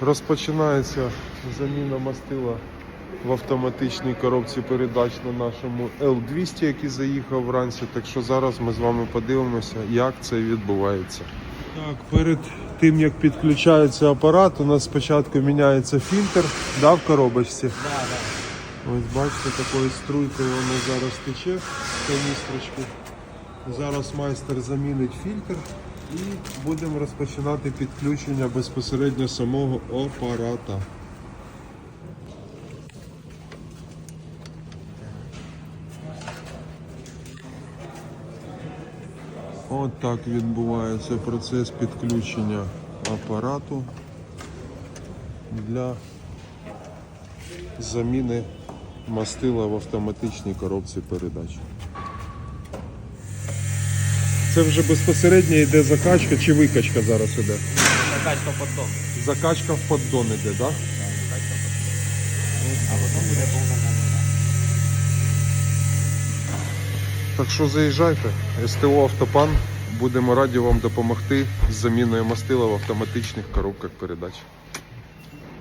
Розпочинається заміна мастила в автоматичній коробці передач на нашому L200, який заїхав вранці. Так що зараз ми з вами подивимося, як це відбувається. Так, перед тим як підключається апарат, у нас спочатку міняється фільтр да, в коробочці. Ось бачите, такою струйкою воно зараз тече в каністрочку. Зараз майстер замінить фільтр і будемо розпочинати підключення безпосередньо самого апарата. От так відбувається процес підключення апарату для заміни мастила в автоматичній коробці передач. Це вже безпосередньо йде закачка чи викачка зараз іде? Закачка в поддон. Закачка в поддон іде, так? Да? А потім буде повномовна. Так що заїжджайте, СТО Автопан. Будемо раді вам допомогти з заміною мастила в автоматичних коробках передач.